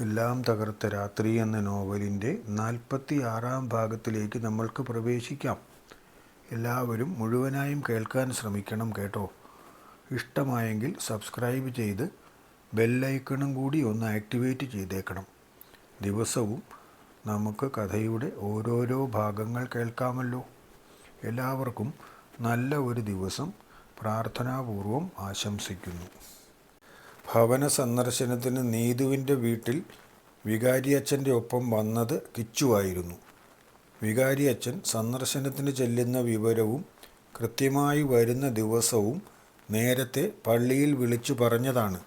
എല്ലാം തകർത്ത രാത്രി എന്ന നോവലിന്റെ നാൽപ്പത്തി ആറാം ഭാഗത്തിലേക്ക് നമ്മൾക്ക് പ്രവേശിക്കാം. എല്ലാവരും മുഴുവനായും കേൾക്കാൻ ശ്രമിക്കണം കേട്ടോ. ഇഷ്ടമായെങ്കിൽ സബ്സ്ക്രൈബ് ചെയ്ത് ബെല്ലൈക്കണും കൂടി ഒന്ന് ആക്ടിവേറ്റ് ചെയ്തേക്കണം. ദിവസവും നമുക്ക് കഥയുടെ ഓരോരോ ഭാഗങ്ങൾ കേൾക്കാമല്ലോ. എല്ലാവർക്കും നല്ല ഒരു ദിവസം പ്രാർത്ഥനാപൂർവം ആശംസിക്കുന്നു. ഭവന സന്ദർശനത്തിന് നീതുവിന്റെ വീട്ടിൽ വികാരിയച്ഛന്റെ ഒപ്പം വന്നത് കിച്ചുവായിരുന്നു വികാരിയച്ഛൻ സന്ദർശനത്തിന് ചെല്ലുന്ന വിവരവും കൃത്യമായി വരുന്ന ദിവസവും നേരത്തെ പള്ളിയിൽ വിളിച്ചു പറഞ്ഞതാണ്.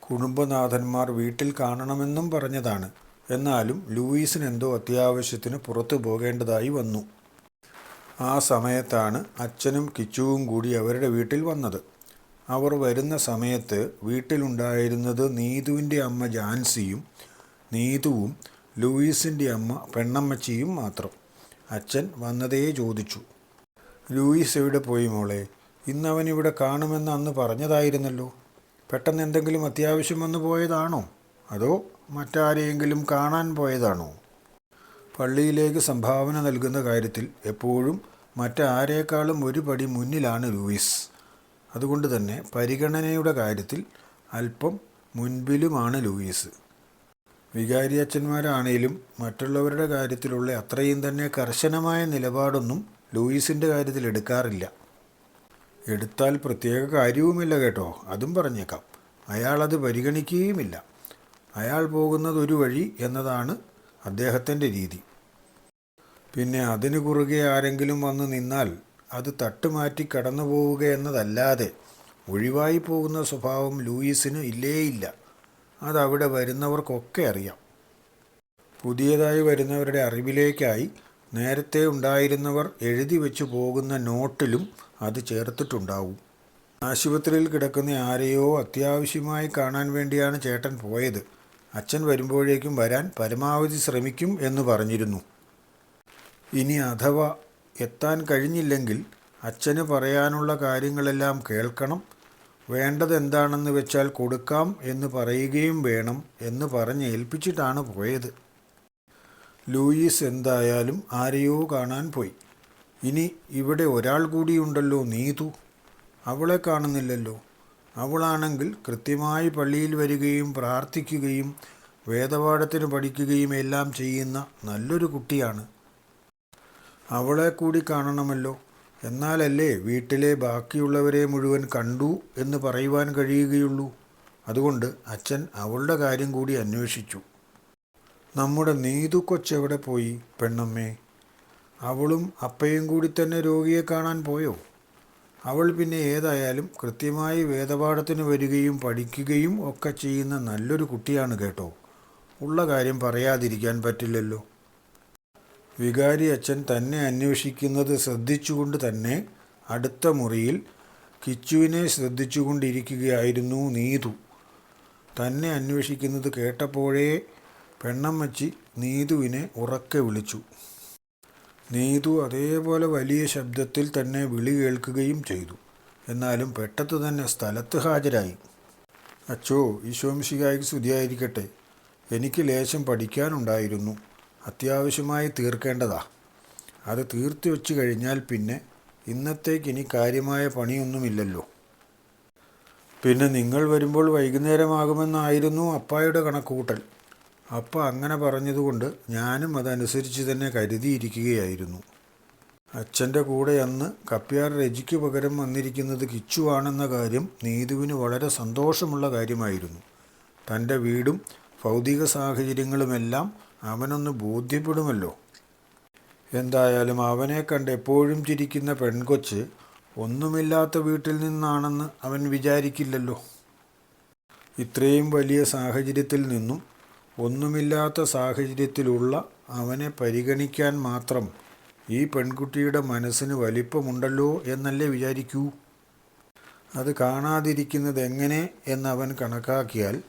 കുടുംബനാഥന്മാർ വീട്ടിൽ കാണണമെന്നും പറഞ്ഞതാണ്. എന്നാലും ലൂയിസിന് എന്തോ അത്യാവശ്യത്തിന് പുറത്തു പോകേണ്ടതായി വന്നു. ആ സമയത്താണ് അച്ഛനും കിച്ചുവും കൂടി അവരുടെ വീട്ടിൽ വന്നത്. അവർ വരുന്ന സമയത്ത് വീട്ടിലുണ്ടായിരുന്നത് നീതുവിന്റെ അമ്മ ജാൻസിയും നീതുവും ലൂയിസിന്റെ അമ്മ പെണ്ണമ്മച്ചിയും മാത്രം. അച്ഛൻ വന്നതേ ചോദിച്ചു. ലൂയിസ് എവിടെ പോയി മോളെ? ഇന്നവൻ ഇവിടെ കാണുമെന്ന് അന്ന് പറഞ്ഞതായിരുന്നല്ലോ. പെട്ടെന്ന് എന്തെങ്കിലും അത്യാവശ്യം വന്നു പോയതാണോ? അതോ മറ്റാരെയെങ്കിലും കാണാൻ പോയതാണോ? പള്ളിയിലേക്ക് സംഭാവന നൽകുന്ന കാര്യത്തിൽ എപ്പോഴും മറ്റാരേക്കാളും ഒരു പടി മുന്നിലാണ് ലൂയിസ്. അതുകൊണ്ട് തന്നെ പരിഗണനയുടെ കാര്യത്തിൽ അല്പം മുൻപിലുമാണ് ലൂയിസ്. വികാരിയച്ഛന്മാരാണേലും മറ്റുള്ളവരുടെ കാര്യത്തിലുള്ള അത്രയും തന്നെ കർശനമായ നിലപാടൊന്നും ലൂയിസിന്റെ കാര്യത്തിൽ എടുക്കാറില്ല. എടുത്താൽ പ്രത്യേക കാര്യവുമില്ല കേട്ടോ അതും പറഞ്ഞേക്കാം. അയാളത് പരിഗണിക്കുകയുമില്ല. അയാൾ പോകുന്നത് ഒരു വഴി എന്നതാണ് അദ്ദേഹത്തിന്റെ രീതി. പിന്നെ അതിനു കുറുകെ ആരെങ്കിലും വന്ന് നിന്നാൽ അത് തട്ടുമാറ്റി കടന്നു പോവുക എന്നതല്ലാതെ ഒഴിവായി പോകുന്ന സ്വഭാവം ലൂയിസിന് ഇല്ലേയില്ല. അതവിടെ വരുന്നവർക്കൊക്കെ അറിയാം. പുതിയതായി വരുന്നവരുടെ അറിവിലേക്കായി നേരത്തെ ഉണ്ടായിരുന്നവർ എഴുതി വെച്ചു പോകുന്ന നോട്ടിലും അത് ചേർത്തിട്ടുണ്ടാവും. ആശുപത്രിയിൽ കിടക്കുന്ന ആരെയോ അത്യാവശ്യമായി കാണാൻ വേണ്ടിയാണ് ചേട്ടൻ പോയത്. അച്ഛൻ വരുമ്പോഴേക്കും വരാൻ പരമാവധി ശ്രമിക്കും എന്ന് പറഞ്ഞിരുന്നു. ഇനി അഥവാ എത്താൻ കഴിഞ്ഞില്ലെങ്കിൽ അച്ഛന് പറയാനുള്ള കാര്യങ്ങളെല്ലാം കേൾക്കണം. വേണ്ടത് എന്താണെന്ന് വെച്ചാൽ കൊടുക്കാം എന്ന് പറയുകയും വേണം എന്ന് പറഞ്ഞ് ഏൽപ്പിച്ചിട്ടാണ് പോയത്. ലൂയിസ് എന്തായാലും ആരെയോ കാണാൻ പോയി. ഇനി ഇവിടെ ഒരാൾ കൂടിയുണ്ടല്ലോ നീതു. അവളെ കാണുന്നില്ലല്ലോ. അവളാണെങ്കിൽ കൃത്യമായി പള്ളിയിൽ വരികയും പ്രാർത്ഥിക്കുകയും വേദപാഠത്തിന് പഠിക്കുകയും എല്ലാം ചെയ്യുന്ന നല്ലൊരു കുട്ടിയാണ്. അവളെ കൂടി കാണണമല്ലോ. എന്നാലല്ലേ വീട്ടിലെ ബാക്കിയുള്ളവരെ മുഴുവൻ കണ്ടു എന്ന് പറയുവാൻ കഴിയുകയുള്ളൂ. അതുകൊണ്ട് അച്ഛൻ അവളുടെ കാര്യം കൂടി അന്വേഷിച്ചു. നമ്മുടെ നീതു കൊച്ചെവിടെ പോയി പെണ്ണമ്മേ? അവളും അപ്പയും കൂടി തന്നെ രോഗിയെ കാണാൻ പോയോ? അവൾ പിന്നെ ഏതായാലും കൃത്യമായി വേദപാഠത്തിന് വരികയും പഠിക്കുകയും ഒക്കെ ചെയ്യുന്ന നല്ലൊരു കുട്ടിയാണ് കേട്ടോ. ഉള്ള കാര്യം പറയാതിരിക്കാൻ പറ്റില്ലല്ലോ. വികാരി അച്ഛൻ തന്നെ അന്വേഷിക്കുന്നത് ശ്രദ്ധിച്ചുകൊണ്ട് തന്നെ അടുത്ത മുറിയിൽ കിച്ചുവിനെ ശ്രദ്ധിച്ചുകൊണ്ടിരിക്കുകയായിരുന്നു നീതു. തന്നെ അന്വേഷിക്കുന്നത് കേട്ടപ്പോഴേ പെണ്ണമ്മച്ചി നീതുവിനെ ഉറക്കെ വിളിച്ചു. നീതു അതേപോലെ വലിയ ശബ്ദത്തിൽ തന്നെ വിളി കേൾക്കുകയും ചെയ്തു. എന്നാലും പെട്ടെന്ന് തന്നെ സ്ഥലത്ത് ഹാജരായി. അച്ചോ ഈശോംശികായ്ക്ക് സ്തുതിയായിരിക്കട്ടെ. എനിക്ക് ലേശം പഠിക്കാനുണ്ടായിരുന്നു. അത്യാവശ്യമായി തീർക്കേണ്ടതാ. അത് തീർത്തി വെച്ച് കഴിഞ്ഞാൽ പിന്നെ ഇന്നത്തേക്ക് ഇനി കാര്യമായ പണിയൊന്നുമില്ലല്ലോ. പിന്നെ നിങ്ങൾ വരുമ്പോൾ വൈകുന്നേരമാകുമെന്നായിരുന്നു അപ്പായുടെ കണക്കുകൂട്ടൽ അപ്പ അങ്ങനെ പറഞ്ഞതുകൊണ്ട് ഞാനും അതനുസരിച്ച് തന്നെ കരുതിയിരിക്കുകയായിരുന്നു. അച്ഛന്റെ കൂടെ അന്ന് കപ്പ്യാർ രജിക്ക് പകരം വന്നിരിക്കുന്നത് കിച്ചുവാണെന്ന കാര്യം നീതുവിന് വളരെ സന്തോഷമുള്ള കാര്യമായിരുന്നു. തന്റെ വീടും ഭൗതിക സാഹചര്യങ്ങളുമെല്ലാം അവനൊന്ന് ബോധ്യപ്പെടുമല്ലോ. എന്തായാലും അവനെ കണ്ട് എപ്പോഴും ചിരിക്കുന്ന പെൺകൊച്ച് ഒന്നുമില്ലാത്ത വീട്ടിൽ നിന്നാണെന്ന് അവൻ വിചാരിക്കില്ലല്ലോ. ഇത്രയും വലിയ സാഹചര്യത്തിൽ നിന്നും ഒന്നുമില്ലാത്ത സാഹചര്യത്തിലുള്ള അവനെ പരിഗണിക്കാൻ മാത്രം ഈ പെൺകുട്ടിയുടെ മനസ്സിന് വലിപ്പമുണ്ടല്ലോ എന്നല്ലേ വിചാരിക്കൂ? അത് കാണാതിരിക്കുന്നത് എങ്ങനെ എന്നവൻ കണക്കാക്കിയാൽ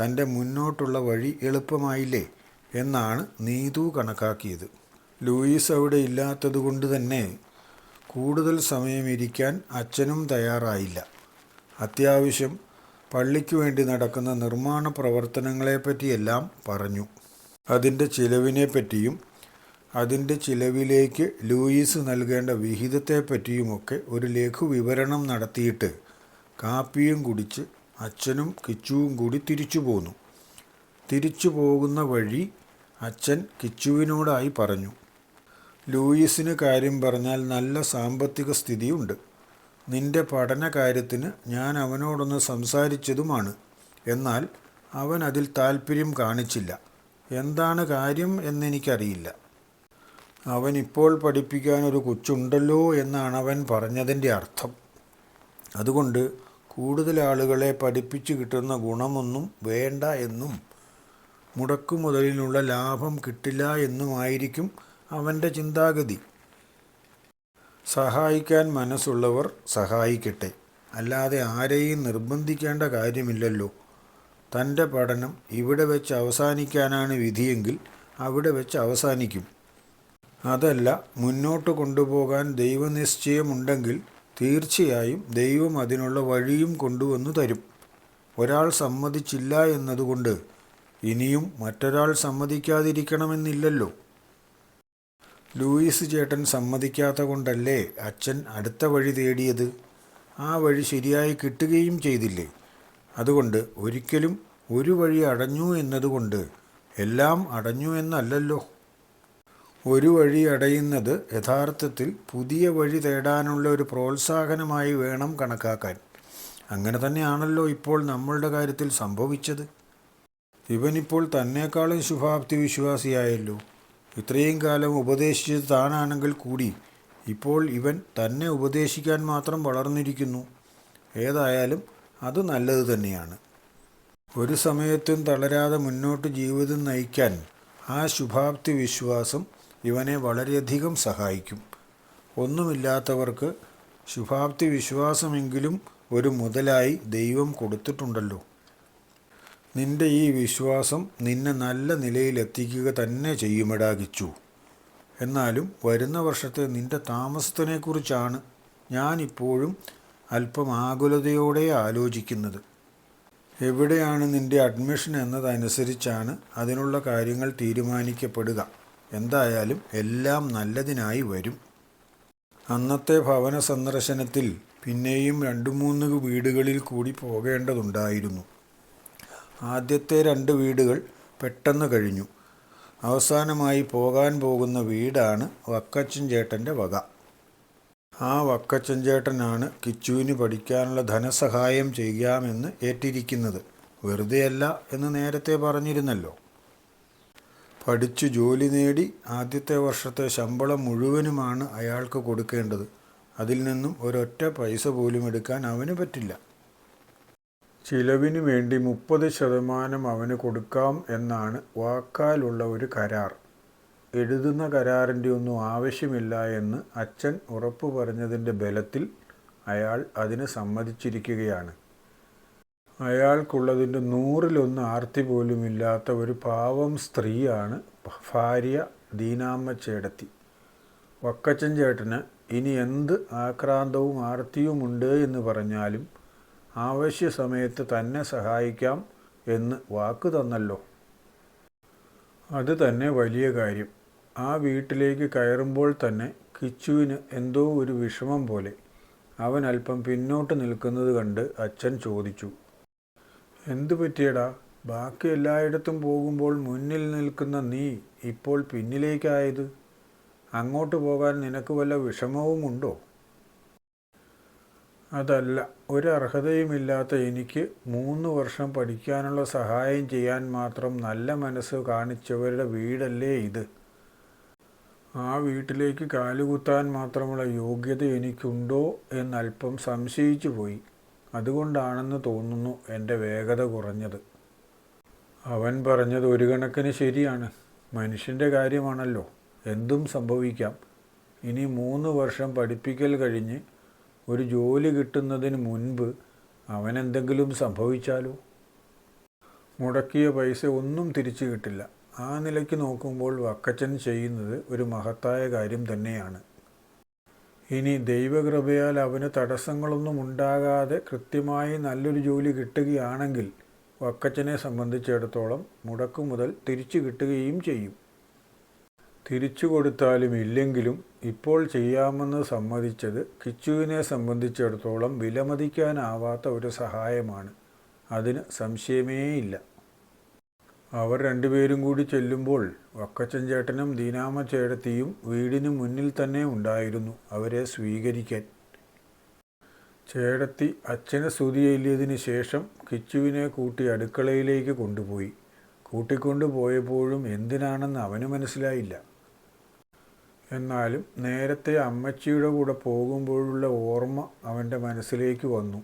തന്റെ മുന്നോട്ടുള്ള വഴി എളുപ്പമായില്ലേ? എന്നാണ് നീതു കണക്കാക്കിയത്. ലൂയിസ് അവിടെ ഇല്ലാത്തതുകൊണ്ട് തന്നെ കൂടുതൽ സമയം ഇരിക്കാൻ അച്ഛനും തയ്യാറായില്ല. അത്യാവശ്യം പള്ളിക്ക് വേണ്ടി നടക്കുന്ന നിർമ്മാണ പ്രവർത്തനങ്ങളെപ്പറ്റിയെല്ലാം പറഞ്ഞു. അതിന്റെ ചിലവിനെപ്പറ്റിയും അതിന്റെ ചിലവിലേക്ക് ലൂയിസ് നൽകേണ്ട വിഹിതത്തെപ്പറ്റിയുമൊക്കെ ഒരു ലഘു വിവരണം നടത്തിയിട്ട് കാപ്പിയും കുടിച്ച് അച്ഛനും കിച്ചുവും കൂടി തിരിച്ചു പോന്നു. തിരിച്ചു പോകുന്ന വഴി അച്ഛൻ കിച്ചുവിനോടായി പറഞ്ഞു. ലൂയിസിന് കാര്യം പറഞ്ഞാൽ നല്ല സാമ്പത്തിക സ്ഥിതിയുണ്ട്. നിന്റെ പഠന കാര്യത്തിന് ഞാൻ അവനോടൊന്ന് സംസാരിച്ചതുമാണ്. എന്നാൽ അവൻ അതിൽ താൽപ്പര്യം കാണിച്ചില്ല. എന്താണ് കാര്യം എന്നെനിക്കറിയില്ല. പഠിപ്പിക്കാൻ ഒരു കൊച്ചുണ്ടല്ലോ എന്നാണ് അവൻ പറഞ്ഞതിന്റെ അർത്ഥം. അതുകൊണ്ട് കൂടുതൽ ആളുകളെ പഠിപ്പിച്ചു കിട്ടുന്ന ഗുണമൊന്നും വേണ്ട എന്നും മുടക്കുമുതലിനുള്ള ലാഭം കിട്ടില്ല എന്നുമായിരിക്കും അവന്റെ ചിന്താഗതി. സഹായിക്കാൻ മനസ്സുള്ളവർ സഹായിക്കട്ടെ. അല്ലാതെ ആരെയും നിർബന്ധിക്കേണ്ട കാര്യമില്ലല്ലോ. തന്റെ പഠനം ഇവിടെ വെച്ച് അവസാനിക്കാനാണ് വിധിയെങ്കിൽ അവിടെ വെച്ച് അവസാനിക്കും. അതല്ല മുന്നോട്ട് കൊണ്ടുപോകാൻ ദൈവനിശ്ചയമുണ്ടെങ്കിൽ തീർച്ചയായും ദൈവം അതിനുള്ള വഴിയും കൊണ്ടുവന്നു തരും. ഒരാൾ സമ്മതിച്ചില്ല എന്നതുകൊണ്ട് ഇനിയും മറ്റൊരാൾ സമ്മതിക്കാതിരിക്കണമെന്നില്ലല്ലോ. ലൂയിസ് ചേട്ടൻ സമ്മതിക്കാത്ത കൊണ്ടല്ലേ അച്ഛൻ അടുത്ത വഴി തേടിയത്? ആ വഴി ശരിയായി കിട്ടുകയും ചെയ്തില്ലേ? അതുകൊണ്ട് ഒരിക്കലും ഒരു വഴി അടഞ്ഞു എന്നതുകൊണ്ട് എല്ലാം അടഞ്ഞു എന്നല്ലല്ലോ. ഒരു വഴി അടയുന്നത് യഥാർത്ഥത്തിൽ പുതിയ വഴി തേടാനുള്ള ഒരു പ്രോത്സാഹനമായി വേണം കണക്കാക്കാൻ. അങ്ങനെ തന്നെയാണല്ലോ ഇപ്പോൾ നമ്മളുടെ കാര്യത്തിൽ സംഭവിച്ചത്. ഇവനിപ്പോൾ തന്നെക്കാളും ശുഭാപ്തി വിശ്വാസിയായല്ലോ ഇത്രയും കാലം ഉപദേശിച്ചത് താനാണെങ്കിൽ കൂടി. ഇപ്പോൾ ഇവൻ തന്നെ ഉപദേശിക്കാൻ മാത്രം വളർന്നിരിക്കുന്നു. ഏതായാലും അത് നല്ലത് തന്നെയാണ്. ഒരു സമയത്തും തളരാതെ മുന്നോട്ട് ജീവിതം നയിക്കാൻ ആ ശുഭാപ്തി വിശ്വാസം ഇവനെ വളരെയധികം സഹായിക്കും. ഒന്നുമില്ലാത്തവർക്ക് ശുഭാപ്തി വിശ്വാസമെങ്കിലും ഒരു മുതലായി ദൈവം കൊടുത്തിട്ടുണ്ടല്ലോ. നിന്റെ ഈ വിശ്വാസം നിന്നെ നല്ല നിലയിലെത്തിക്കുക തന്നെ ചെയ്യുമടാകിച്ചു എന്നാലും വരുന്ന വർഷത്തെ നിന്റെ താമസത്തിനെക്കുറിച്ചാണ് ഞാനിപ്പോഴും അല്പം ആകുലതയോടെ ആലോചിക്കുന്നത്. എവിടെയാണ് നിന്റെ അഡ്മിഷൻ എന്നതനുസരിച്ചാണ് അതിനുള്ള കാര്യങ്ങൾ തീരുമാനിക്കപ്പെടുക. എന്തായാലും എല്ലാം നല്ലതിനായി വരും. അന്നത്തെ ഭവന സന്ദർശനത്തിൽ പിന്നെയും രണ്ട് മൂന്ന് വീടുകളിൽ കൂടി പോകേണ്ടതുണ്ടായിരുന്നു. ആദ്യത്തെ രണ്ട് വീടുകൾ പെട്ടെന്ന് കഴിഞ്ഞു. അവസാനമായി പോകാൻ പോകുന്ന വീടാണ് വക്കച്ചൻ ചേട്ടന്റെ വക. ആ വക്കച്ചൻ ചേട്ടനാണ് കിച്ചുവിന് പഠിക്കാനുള്ള ധനസഹായം ചെയ്യാമെന്ന് ഏറ്റിരിക്കുന്നത്. വെറുതെയല്ല എന്ന് നേരത്തെ പറഞ്ഞിരുന്നല്ലോ. പഠിച്ചു ജോലി നേടി ആദ്യത്തെ വർഷത്തെ ശമ്പളം മുഴുവനുമാണ് അയാൾക്ക് കൊടുക്കേണ്ടത്. അതിൽ നിന്നും ഒരൊറ്റ പൈസ പോലും എടുക്കാൻ അവന് പറ്റില്ല. ചിലവിന് വേണ്ടി മുപ്പത് ശതമാനം അവന് കൊടുക്കാം എന്നാണ് വാക്കാലുള്ള ഒരു കരാർ. എഴുതുന്ന കരാറിന്റെ ഒന്നും ആവശ്യമില്ല എന്ന് അച്ഛൻ ഉറപ്പു പറഞ്ഞതിന്റെ ബലത്തിൽ അയാൾ അതിന് സമ്മതിച്ചിരിക്കുകയാണ്. അയാൾക്കുള്ളതിന്റെ നൂറിലൊന്ന് ആർത്തി പോലുമില്ലാത്ത ഒരു പാവം സ്ത്രീയാണ് ഭാര്യ ദീനാമ്മ ചേടത്തി വക്കച്ചൻ ചേട്ടന് ഇനി എന്ത് ആക്രാന്തവും ആർത്തിയുമുണ്ട് എന്ന് പറഞ്ഞാലും ആവശ്യ സമയത്ത് തന്നെ സഹായിക്കാം എന്ന് വാക്ക് തന്നല്ലോ. അത് തന്നെ വലിയ കാര്യം. ആ വീട്ടിലേക്ക് കയറുമ്പോൾ തന്നെ കിച്ചുവിന് എന്തോ ഒരു വിഷമം പോലെ. അവൻ അല്പം പിന്നോട്ട് നിൽക്കുന്നത് കണ്ട് അച്ഛൻ ചോദിച്ചു. എന്തു പറ്റിയടാ? ബാക്കി എല്ലായിടത്തും പോകുമ്പോൾ മുന്നിൽ നിൽക്കുന്ന നീ ഇപ്പോൾ പിന്നിലേക്കായത്? അങ്ങോട്ട് പോകാൻ നിനക്ക് വല്ല വിഷമവുമുണ്ടോ? അതല്ല ഒരർഹതയുമില്ലാത്ത എനിക്ക് മൂന്ന് വർഷം പഠിക്കാനുള്ള സഹായം ചെയ്യാൻ മാത്രം നല്ല മനസ്സ് കാണിച്ചവരുടെ വീടല്ലേ ഇത്? ആ വീട്ടിലേക്ക് കാലുകുത്താൻ മാത്രമുള്ള യോഗ്യത എനിക്കുണ്ടോ എന്നല്പം സംശയിച്ചു പോയി. അതുകൊണ്ടാണെന്ന് തോന്നുന്നു എന്റെ വേഗത കുറഞ്ഞത്. അവൻ പറഞ്ഞത് ഒരു കണക്കിന് ശരിയാണ്. മനുഷ്യന്റെ കാര്യമാണല്ലോ. എന്തും സംഭവിക്കാം. ഇനി മൂന്ന് വർഷം പഠിപ്പിക്കൽ കഴിഞ്ഞ് ഒരു ജോലി കിട്ടുന്നതിന് മുൻപ് അവനെന്തെങ്കിലും സംഭവിച്ചാലോ? മുടക്കിയ പൈസ ഒന്നും തിരിച്ചു കിട്ടില്ല. ആ നിലയ്ക്ക് നോക്കുമ്പോൾ വക്കച്ചൻ ചെയ്യുന്നത് ഒരു മഹത്തായ കാര്യം തന്നെയാണ്. ഇനി ദൈവകൃപയാൽ അവന് തടസ്സങ്ങളൊന്നും ഉണ്ടാകാതെ കൃത്യമായി നല്ലൊരു ജോലി കിട്ടുകയാണെങ്കിൽ വക്കച്ചനെ സംബന്ധിച്ചിടത്തോളം മുടക്കു മുതൽ തിരിച്ചു കിട്ടുകയും ചെയ്യും. തിരിച്ചു കൊടുത്താലും ഇല്ലെങ്കിലും ഇപ്പോൾ ചെയ്യാമെന്ന് സമ്മതിച്ചത് കിച്ചുവിനെ സംബന്ധിച്ചിടത്തോളം വിലമതിക്കാനാവാത്ത ഒരു സഹായമാണ്. അതിന് സംശയമേയില്ല. അവർ രണ്ടുപേരും കൂടി ചെല്ലുമ്പോൾ വക്കച്ചൻ ചേട്ടനും ദീനാമ ചേട്ടത്തിയും വീടിന് മുന്നിൽ തന്നെ ഉണ്ടായിരുന്നു അവരെ സ്വീകരിക്കാൻ. ചേടത്തി അച്ഛനെ സ്തുതി ചൊല്ലിയതിന് ശേഷം കിച്ചുവിനെ കൂട്ടി അടുക്കളയിലേക്ക് കൊണ്ടുപോയി. കൂട്ടിക്കൊണ്ടു പോയപ്പോഴും എന്തിനാണെന്ന് അവന് മനസ്സിലായില്ല. എന്നാലും നേരത്തെ അമ്മച്ചിയുടെ കൂടെ പോകുമ്പോഴുള്ള ഓർമ്മ അവന്റെ മനസ്സിലേക്ക് വന്നു.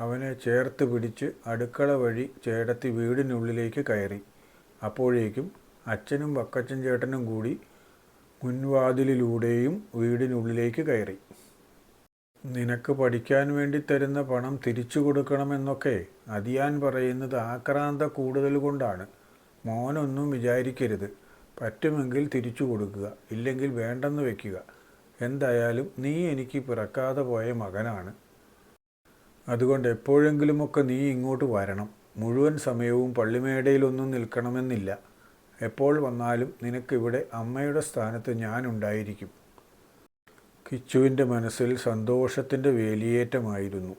അവനെ ചേർത്ത് പിടിച്ച് അടുക്കള വഴി ചേടത്തി വീടിനുള്ളിലേക്ക് കയറി. അപ്പോഴേക്കും അച്ഛനും വക്കച്ചൻ ചേട്ടനും കൂടി മുൻവാതിലിലൂടെയും വീടിനുള്ളിലേക്ക് കയറി. നിനക്ക് പഠിക്കാൻ വേണ്ടി തരുന്ന പണം തിരിച്ചു കൊടുക്കണമെന്നൊക്കെ അതിയാൻ പറയുന്നത് ആക്രാന്ത കൂടുതൽ കൊണ്ടാണ്. മോനൊന്നും വിചാരിക്കരുത്. പറ്റുമെങ്കിൽ തിരിച്ചു കൊടുക്കുക ഇല്ലെങ്കിൽ വേണ്ടെന്ന് വയ്ക്കുക എന്തായാലും നീ എനിക്ക് പിറക്കാതെ പോയ മകനാണ്. അതുകൊണ്ട് എപ്പോഴെങ്കിലുമൊക്കെ നീ ഇങ്ങോട്ട് വരണം. മുഴുവൻ സമയവും പള്ളിമേടയിലൊന്നും നിൽക്കണമെന്നില്ല. എപ്പോൾ വന്നാലും നിനക്കിവിടെ അമ്മയുടെ സ്ഥാനത്ത് ഞാനുണ്ടായിരിക്കും കിച്ചുവിന്റെ മനസ്സിൽ സന്തോഷത്തിന്റെ വേലിയേറ്റമായിരുന്നു.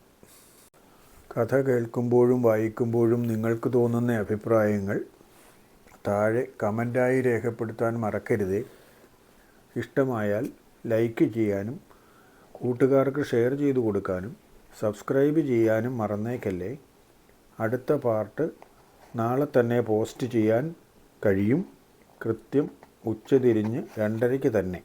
കഥ കേൾക്കുമ്പോഴും വായിക്കുമ്പോഴും നിങ്ങൾക്ക് തോന്നുന്ന അഭിപ്രായങ്ങൾ താഴെ കമന്റായി രേഖപ്പെടുത്താൻ മറക്കരുത്. ഇഷ്ടമായാൽ ലൈക്ക് ചെയ്യാനും കൂട്ടുകാർക്ക് ഷെയർ ചെയ്തു കൊടുക്കാനും സബ്സ്ക്രൈബ് ചെയ്യാനും മറന്നേക്കല്ലേ. അടുത്ത പാർട്ട് നാളെ തന്നെ പോസ്റ്റ് ചെയ്യാൻ കഴിയും. കൃത്യം ഉച്ചതിരിഞ്ഞ് രണ്ടരയ്ക്ക് തന്നെ.